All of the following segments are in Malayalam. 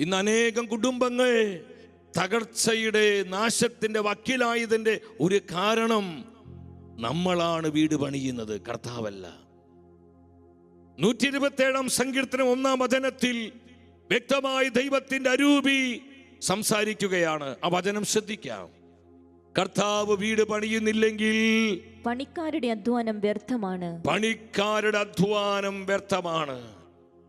ഇന്ന് അനേകം കുടുംബങ്ങൾ തകർച്ചയുടെ നാശത്തിന്റെ വക്കിലായതിന്റെ ഒരു കാരണം നമ്മളാണ് വീട് പണിയുന്നത് കർത്താവല്ല. നൂറ്റി ഇരുപത്തി ഏഴാം സങ്കീർത്തനം ഒന്നാം വചനത്തിൽ വ്യക്തമായി ദൈവത്തിന്റെ അരൂപി സംസാരിക്കുകയാണ്. ആ വചനം ശ്രദ്ധിക്കാം. കർത്താവ് വീട് പണിയുന്നില്ലെങ്കിൽ പണിക്കാരുടെ അധ്വാനം വ്യർത്ഥമാണ്. പണിക്കാരുടെ അധ്വാനം വ്യർത്ഥമാണ്.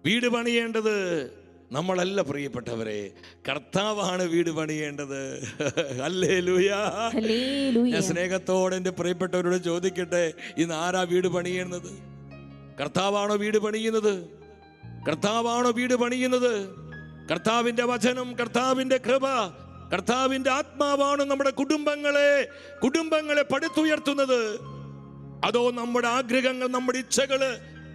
വീട് പണിയേണ്ടത് നമ്മളല്ല പ്രിയപ്പെട്ടവരെ കർത്താവാണ് വീട് പണിയേണ്ടത്. അല്ലേ ലൂയാ. ഞാൻ സ്നേഹത്തോടെ എന്റെ പ്രിയപ്പെട്ടവരോട് ചോദിക്കട്ടെ ഇന്ന് ആരാ വീട് പണിയേണ്ടത്? കർത്താവാണോ വീട് പണിയുന്നത്? കർത്താവാണോ വീട് പണിയുന്നത്? കർത്താവിന്റെ വചനം കർത്താവിന്റെ കൃപ കർത്താവിന്റെ ആത്മാവാണ് നമ്മുടെ കുടുംബങ്ങളെ കുടുംബങ്ങളെ പടുത്തുയർത്തുന്നത്. അതോ നമ്മുടെ ആഗ്രഹങ്ങൾ നമ്മുടെ ഇച്ഛകൾ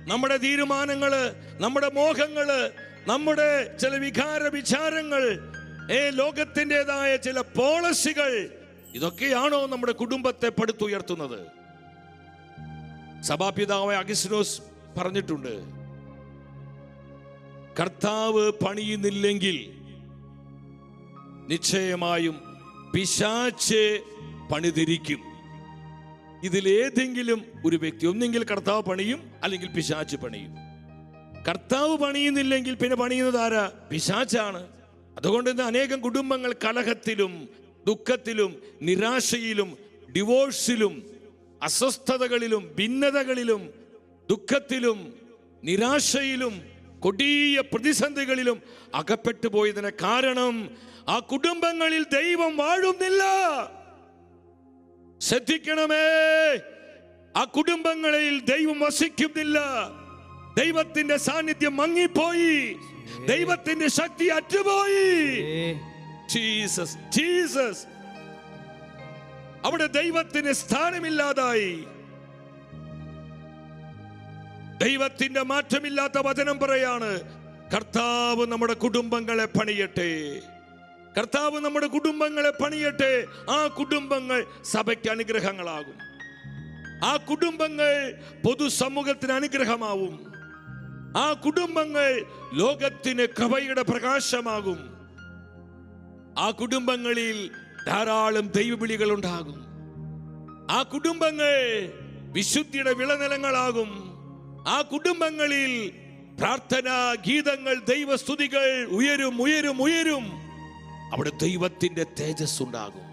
നമ്മുടെ തീരുമാനങ്ങൾ നമ്മുടെ മോഹങ്ങൾ നമ്മുടെ ചില വികാര വിചാരങ്ങൾ ഏ ലോകത്തിന്റെതായ ചില പോളിസികൾ ഇതൊക്കെയാണോ നമ്മുടെ കുടുംബത്തെ പടുത്തുയർത്തുന്നത്? സഭാപിതാവായ അഗിസ്നോസ് പറഞ്ഞിട്ടുണ്ട് കർത്താവ് പണിയുന്നില്ലെങ്കിൽ നിശ്ചയമായും പിശാച്ച് പണിതിരിക്കും. ഇതിലേതെങ്കിലും ഒരു വ്യക്തി ഒന്നെങ്കിൽ കർത്താവ് പണിയും അല്ലെങ്കിൽ പിശാച്ച് പണിയും. കർത്താവ് പണിയുന്നില്ലെങ്കിൽ പിന്നെ പണിയുന്നത് ആരാ? പിശാച്ചാണ് അതുകൊണ്ട് ഇന്ന് അനേകം കുടുംബങ്ങൾ കലഹത്തിലും ദുഃഖത്തിലും നിരാശയിലും ഡിവോഴ്സിലും അസ്വസ്ഥതകളിലും ഭിന്നതകളിലും ദുഃഖത്തിലും നിരാശയിലും കൊടിയ പ്രതിസന്ധികളിലും അകപ്പെട്ടു പോയതിന് കാരണം ആ കുടുംബങ്ങളിൽ ദൈവം വാഴുന്നില്ല. ശ്രദ്ധിക്കണമേ. ആ കുടുംബങ്ങളിൽ ദൈവം വസിക്കുന്നില്ല. ദൈവത്തിന്റെ സാന്നിധ്യം മങ്ങിപ്പോയി. ദൈവത്തിന്റെ ശക്തി അറ്റുപോയി. ജീസസ് ജീസസ് അവിടെ ദൈവത്തിന് സ്ഥാനമില്ലാതായി. ദൈവത്തിന്റെ മാറ്റമില്ലാത്ത വചനം പറയാണ് കർത്താവ് നമ്മുടെ കുടുംബങ്ങളെ പണിയട്ടെ. കർത്താവ് നമ്മുടെ കുടുംബങ്ങളെ പണിയട്ടെ. ആ കുടുംബങ്ങൾ സഭയ്ക്ക് അനുഗ്രഹങ്ങളാകും. ആ കുടുംബങ്ങൾ പൊതുസമൂഹത്തിന് അനുഗ്രഹമാവും. ആ കുടുംബങ്ങൾ ലോകത്തിന് കൃപയുടെ പ്രകാശമാകും. ആ കുടുംബങ്ങളിൽ ധാരാളം ദൈവവിളികൾ ഉണ്ടാകും ആ കുടുംബങ്ങൾ വിശുദ്ധിയുടെ വിളനിലങ്ങളാകും. ആ കുടുംബങ്ങളിൽ പ്രാർത്ഥന ഗീതങ്ങൾ ദൈവസ്തുതികൾ ഉയരും ഉയരും ഉയരും. അവിടെ ദൈവത്തിന്റെ തേജസ് ഉണ്ടാകും